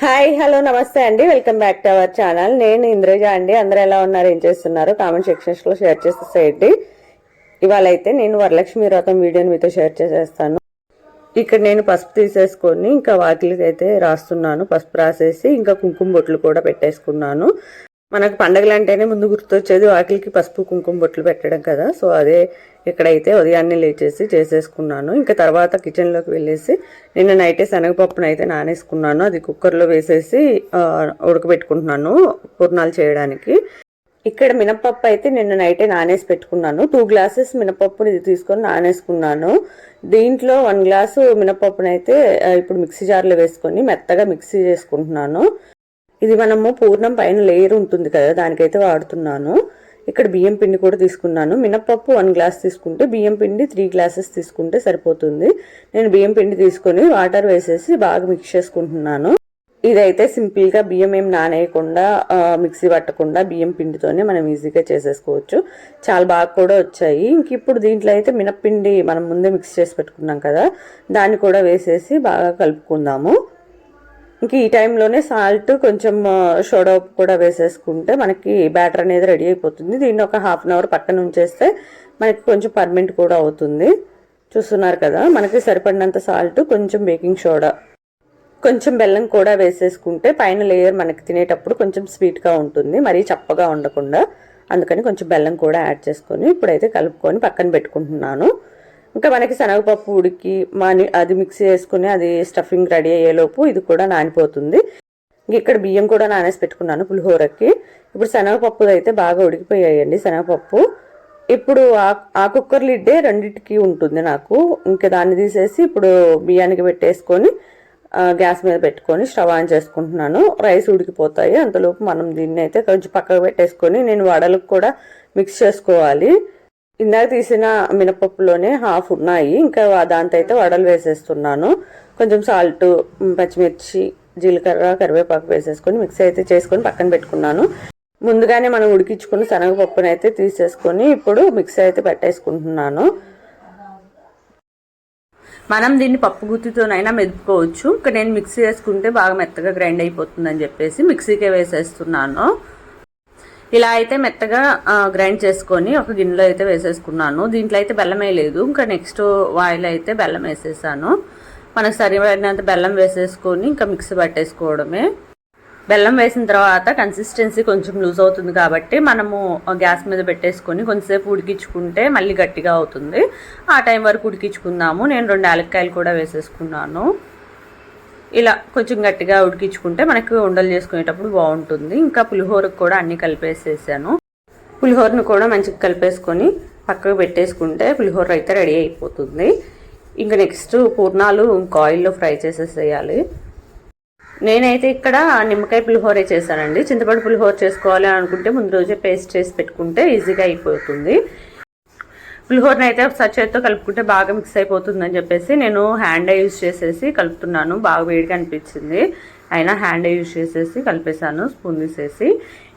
Hi hello నమస్తే అండి. Welcome back to our channel. నేను ఇంద్రజ అండి. అందరూ ఎలా ఉన్నారు? ఏం చేస్తున్నారు? కామెంట్ సెక్షన్స్లో షేర్ చేసేసేయండి ఇవాళ అయితే నేను వరలక్ష్మి వ్రతం వీడియోని మీతో షేర్ చేసేస్తాను. ఇక్కడ నేను పసుపు తీసేసుకొని ఇంకా వాకిలికి అయితే రాస్తున్నాను. పసుపు రాసేసి ఇంకా కుంకుమ బొట్లు కూడా పెట్టేసుకున్నాను. మనకు పండగలు అంటేనే ముందు గుర్తొచ్చేది వాకిలికి పసుపు కుంకుమ బొట్లు పెట్టడం కదా. సో అదే ఇక్కడైతే ఉదయాన్నే లేచేసి చేసేసుకున్నాను. ఇంకా తర్వాత కిచెన్లోకి వెళ్ళేసి నిన్న నైటే శనగపప్పును అయితే నానేసుకున్నాను. అది కుక్కర్లో వేసేసి ఉడకబెట్టుకుంటున్నాను పూర్ణాలు చేయడానికి. ఇక్కడ మినపప్పు అయితే నిన్న నైటే నానేసి పెట్టుకున్నాను. టూ గ్లాసెస్ మినపప్పుని ఇది తీసుకొని నానేసుకున్నాను. దీంట్లో వన్ గ్లాసు మినపప్పునైతే ఇప్పుడు మిక్సీ జార్లో వేసుకొని మెత్తగా మిక్సీ చేసుకుంటున్నాను. ఇది మనము పూర్ణం పైన లేయర్ ఉంటుంది కదా దానికైతే వాడుతున్నాను. ఇక్కడ బియ్యం పిండి కూడా తీసుకున్నాను. మినప్పప్పు వన్ గ్లాస్ తీసుకుంటే బియ్యం పిండి త్రీ గ్లాసెస్ తీసుకుంటే సరిపోతుంది. నేను బియ్యం పిండి తీసుకొని వాటర్ వేసేసి బాగా మిక్స్ చేసుకుంటున్నాను. ఇదైతే సింపుల్గా బియ్యం ఏం నానేయకుండా మిక్సీ పట్టకుండా బియ్యం పిండితోనే మనం ఈజీగా చేసేసుకోవచ్చు. చాలా బాగా కూడా వచ్చాయి. ఇంక ఇప్పుడు దీంట్లో అయితే మినప్పిండి మనం ముందే మిక్స్ చేసి పెట్టుకున్నాం కదా దాన్ని కూడా వేసేసి బాగా కలుపుకుందాము. ఇంక ఈ టైంలోనే సాల్ట్ కొంచెం సోడా ఉప్పు కూడా వేసేసుకుంటే మనకి బ్యాటర్ అనేది రెడీ అయిపోతుంది. దీన్ని ఒక హాఫ్ అన్ అవర్ పక్కన ఉంచేస్తే మనకి కొంచెం పర్మెంట్ కూడా అవుతుంది. చూస్తున్నారు కదా మనకి సరిపడినంత సాల్ట్ కొంచెం బేకింగ్ సోడా కొంచెం బెల్లం కూడా వేసేసుకుంటే పైన లేయర్ మనకి తినేటప్పుడు కొంచెం స్వీట్గా ఉంటుంది. మరీ చప్పగా ఉండకుండా అందుకని కొంచెం బెల్లం కూడా యాడ్ చేసుకొని ఇప్పుడైతే కలుపుకొని పక్కన పెట్టుకుంటున్నాను. ఇంకా మనకి శనగపప్పు ఉడికి మాని అది మిక్స్ చేసుకుని అది స్టఫింగ్ రెడీ అయ్యేలోపు ఇది కూడా నానిపోతుంది. ఇంక ఇక్కడ బియ్యం కూడా నానేసి పెట్టుకున్నాను పులిహోరకి. ఇప్పుడు శనగపప్పు అయితే బాగా ఉడికిపోయాయండి శనగపప్పు. ఇప్పుడు ఆ ఆ కుక్కర్ లిడ్డే రెండింటికి ఉంటుంది నాకు. ఇంకా దాన్ని తీసేసి ఇప్పుడు బియ్యానికి పెట్టేసుకొని గ్యాస్ మీద పెట్టుకొని స్టవ్ ఆన్ చేసుకుంటున్నాను. రైస్ ఉడికిపోతాయి. అంతలోపు మనం దీన్ని అయితే కొంచెం పక్కకు పెట్టేసుకొని నేను వడలకు కూడా మిక్స్ చేసుకోవాలి. ఇందాక తీసిన మినపప్పులోనే హాఫ్ ఉన్నాయి. ఇంకా దాంతో అయితే వడలు వేసేస్తున్నాను. కొంచెం సాల్ట్ పచ్చిమిర్చి జీలకర్ర కరివేపాకు వేసేసుకొని మిక్స్ అయితే చేసుకొని పక్కన పెట్టుకున్నాను. ముందుగానే మనం ఉడికించుకున్న శనగపప్పును అయితే తీసేసుకొని ఇప్పుడు మిక్సీ అయితే పెట్టేసుకుంటున్నాను. మనం దీన్ని పప్పు గుత్తితోనైనా మెదుపుకోవచ్చు. ఇంకా నేను మిక్సీ వేసుకుంటే బాగా మెత్తగా గ్రైండ్ అయిపోతుందని చెప్పేసి మిక్సీకే వేసేస్తున్నాను. ఇలా అయితే మెత్తగా గ్రైండ్ చేసుకొని ఒక గిన్నెలో అయితే వేసేసుకున్నాను. దీంట్లో అయితే బెల్లం వేయలేదు ఇంకా నెక్స్ట్ ఆయిల్ అయితే బెల్లం వేసేసాను. మనకు సరిపడినంత బెల్లం వేసేసుకొని ఇంకా మిక్సీ పట్టేసుకోవడమే. బెల్లం వేసిన తర్వాత కన్సిస్టెన్సీ కొంచెం లూజ్ అవుతుంది కాబట్టి మనము గ్యాస్ మీద పెట్టేసుకొని కొంచెంసేపు ఉడికించుకుంటే మళ్ళీ గట్టిగా అవుతుంది. ఆ టైం వరకు ఉడికించుకుందాము. నేను రెండు యాలక్కాయలు కూడా వేసేసుకున్నాను. ఇలా కొంచెం గట్టిగా ఉడికించుకుంటే మనకి ఉండలు చేసుకునేటప్పుడు బాగుంటుంది. ఇంకా పులిహోరకు కూడా అన్నీ కలిపేసేసాను. పులిహోరను కూడా మంచిగా కలిపేసుకొని పక్కకు పెట్టేసుకుంటే పులిహోర అయితే రెడీ అయిపోతుంది. ఇంకా నెక్స్ట్ పూర్ణాలు ఇంకా ఆయిల్లో ఫ్రై చేసేసేయాలి. నేనైతే ఇక్కడ నిమ్మకాయ పులిహోరే చేశానండి. చింతపండు పులిహోర చేసుకోవాలి అనుకుంటే ముందు రోజే పేస్ట్ చేసి పెట్టుకుంటే ఈజీగా అయిపోతుంది. పులిహోరని అయితే ఒకసారి కలుపుకుంటే బాగా మిక్స్ అయిపోతుందని చెప్పేసి నేను హ్యాండ్ యూజ్ చేసేసి కలుపుతున్నాను. బాగా వేడిగా అనిపించింది. అయినా హ్యాండ్ యూజ్ చేసేసి కలిపేశాను స్పూన్ తీసేసి.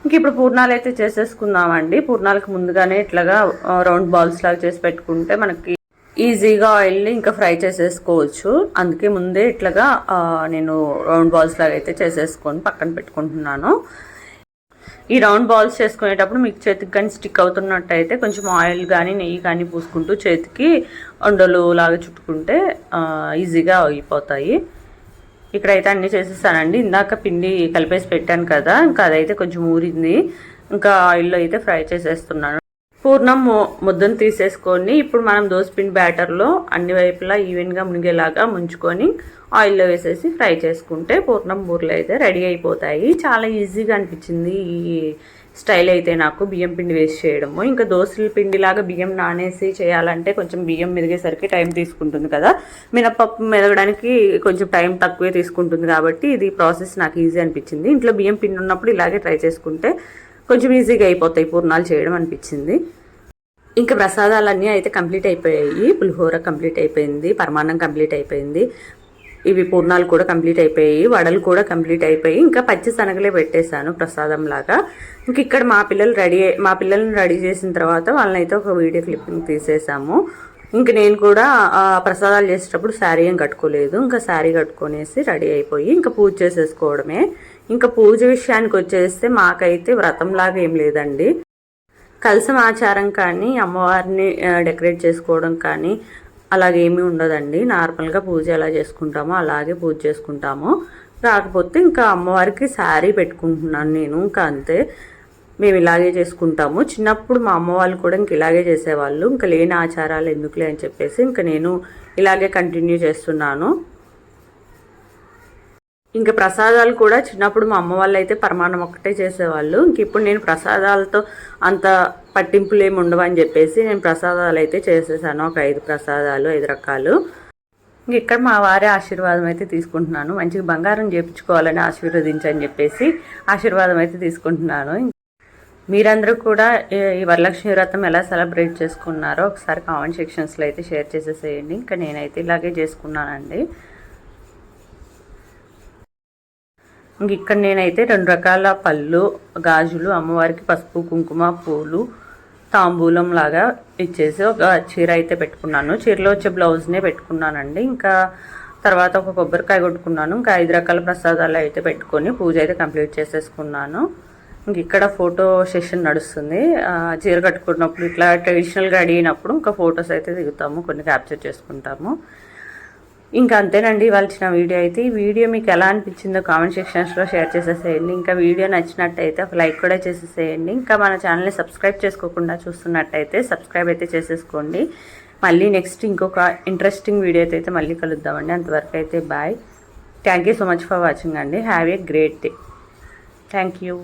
ఇంక ఇప్పుడు పూర్ణాలు అయితే చేసేసుకుందామండి. పూర్ణాలకు ముందుగానే ఇట్లాగా రౌండ్ బాల్స్ లాగా చేసి పెట్టుకుంటే మనకి ఈజీగా ఆయిల్ని ఇంకా ఫ్రై చేసేసుకోవచ్చు. అందుకే ముందే ఇట్లాగా నేను రౌండ్ బాల్స్ లాగా అయితే చేసేసుకొని పక్కన పెట్టుకుంటున్నాను. ఈ రౌండ్ బాల్స్ చేసుకునేటప్పుడు మీకు చేతికి కానీ స్టిక్ అవుతున్నట్టయితే కొంచెం ఆయిల్ కానీ నెయ్యి కానీ పూసుకుంటూ చేతికి ఉండలు లాగా చుట్టుకుంటే ఈజీగా అయిపోతాయి. ఇక్కడైతే అన్నీ చేసేసానండి. ఇందాక పిండి కలిపేసి పెట్టాను కదా ఇంకా అదైతే కొంచెం ఊరింది. ఇంకా ఆయిల్లో అయితే ఫ్రై చేసేస్తున్నాను. పూర్ణం ముద్దను తీసేసుకొని ఇప్పుడు మనం దోసపిండి బ్యాటర్లో అన్ని వైపులా ఈవెన్గా మునిగేలాగా ముంచుకొని ఆయిల్లో వేసేసి ఫ్రై చేసుకుంటే పూర్ణం బూరెలు అయితే రెడీ అయిపోతాయి. చాలా ఈజీగా అనిపించింది ఈ స్టైల్ అయితే నాకు బియ్యం పిండి వేసి చేయడము. ఇంకా దోశల పిండిలాగా బియ్యం నానేసి చేయాలంటే కొంచెం బియ్యం మెరిగేసరికి టైం తీసుకుంటుంది కదా. మినపప్పు మెదగడానికి కొంచెం టైం తక్కువే తీసుకుంటుంది కాబట్టి ఇది ప్రాసెస్ నాకు ఈజీ అనిపించింది. ఇంట్లో బియ్యం పిండి ఉన్నప్పుడు ఇలాగే ట్రై చేసుకుంటే కొంచెం ఈజీగా అయిపోతాయి పూర్ణాలు చేయడం అనిపించింది. ఇంకా ప్రసాదాలన్నీ అయితే కంప్లీట్ అయిపోయాయి. పులిహోర కంప్లీట్ అయిపోయింది. పరమాన్నం కంప్లీట్ అయిపోయింది. ఇవి పూర్ణాలు కూడా కంప్లీట్ అయిపోయాయి. వడలు కూడా కంప్లీట్ అయిపోయి ఇంకా పచ్చి శనగలే పెట్టేశాను ప్రసాదం లాగా. ఇంక ఇక్కడ మా పిల్లలు రెడీ మా పిల్లల్ని రెడీ చేసిన తర్వాత వాళ్ళని అయితే ఒక వీడియో క్లిప్పింగ్ తీసేసాము. ఇంక నేను కూడా ప్రసాదాలు చేసేటప్పుడు శారీ ఏం కట్టుకోలేదు. ఇంకా శారీ కట్టుకునేసి రెడీ అయిపోయి ఇంకా పూజ చేసేసుకోవడమే. ఇంకా పూజ విషయానికి వచ్చేస్తే మాకైతే వ్రతంలాగా ఏం లేదండి. కలసం ఆచారం కానీ అమ్మవారిని డెకరేట్ చేసుకోవడం కానీ అలాగేమీ ఉండదండి. నార్మల్గా పూజ ఎలా చేసుకుంటామో అలాగే పూజ చేసుకుంటాము. కాకపోతే ఇంకా అమ్మవారికి శారీ పెట్టుకుంటున్నాను నేను. ఇంకా అంతే. మేము ఇలాగే చేసుకుంటాము. చిన్నప్పుడు మా అమ్మ వాళ్ళు కూడా ఇంక ఇలాగే చేసేవాళ్ళు. ఇంకా లేని ఆచారాలు ఎందుకులే అని చెప్పేసి ఇంకా నేను ఇలాగే కంటిన్యూ చేస్తున్నాను. ఇంకా ప్రసాదాలు కూడా చిన్నప్పుడు మా అమ్మ వాళ్ళు అయితే పరమాన్నం ఒక్కటే చేసేవాళ్ళు. ఇంక ఇప్పుడు నేను ప్రసాదాలతో అంత పట్టింపులు ఏమి ఉండవు అని చెప్పేసి నేను ప్రసాదాలు అయితే చేసేసాను. ఒక ఐదు ప్రసాదాలు ఐదు రకాలు. ఇంక ఇక్కడ మా వారి ఆశీర్వాదం అయితే తీసుకుంటున్నాను. మంచిగా బంగారం చేపించుకోవాలని ఆశీర్వదించని చెప్పేసి ఆశీర్వాదం అయితే తీసుకుంటున్నాను. మీరందరూ కూడా ఈ- వరలక్ష్మి వ్రతం ఎలా సెలబ్రేట్ చేసుకున్నారో ఒకసారి కామెంట్ సెక్షన్స్లో అయితే షేర్ చేసేసేయండి. ఇంకా నేనైతే ఇలాగే చేసుకున్నానండి. ఇంక ఇక్కడ నేనైతే రెండు రకాల పళ్ళు గాజులు అమ్మవారికి పసుపు కుంకుమ పూలు తాంబూలం లాగా ఇచ్చేసి ఒక చీర అయితే పెట్టుకున్నాను. చీరలో వచ్చే బ్లౌజ్నే పెట్టుకున్నానండి. ఇంకా తర్వాత ఒక కొబ్బరికాయ కొట్టుకున్నాను. ఇంకా ఐదు రకాల ప్రసాదాలు అయితే పెట్టుకొని పూజ అయితే కంప్లీట్ చేసేసుకున్నాను. ఇంక ఇక్కడ ఫోటో సెషన్ నడుస్తుంది. చీర కట్టుకున్నప్పుడు ఇట్లా ట్రెడిషనల్గా రెడీ అయినప్పుడు ఇంకా ఫొటోస్ అయితే దిగుతాము కొన్ని క్యాప్చర్ చేసుకుంటాము. ఇంకా అంతేనండి ఇవాళ ఇచ్చిన వీడియో అయితే. ఈ వీడియో మీకు ఎలా అనిపించిందో కామెంట్ సెక్షన్స్లో షేర్ చేసేసేయండి. ఇంకా వీడియో నచ్చినట్టయితే ఒక లైక్ కూడా చేసేసేయండి. ఇంకా మన ఛానల్ని సబ్స్క్రైబ్ చేసుకోకుండా చూస్తున్నట్టయితే సబ్స్క్రైబ్ అయితే చేసేసుకోండి. మళ్ళీ నెక్స్ట్ ఇంకొక ఇంట్రెస్టింగ్ వీడియో అయితే మళ్ళీ కలుద్దామండి. అంతవరకు అయితే bye thank you so much for watching అండి. Have a great day thank you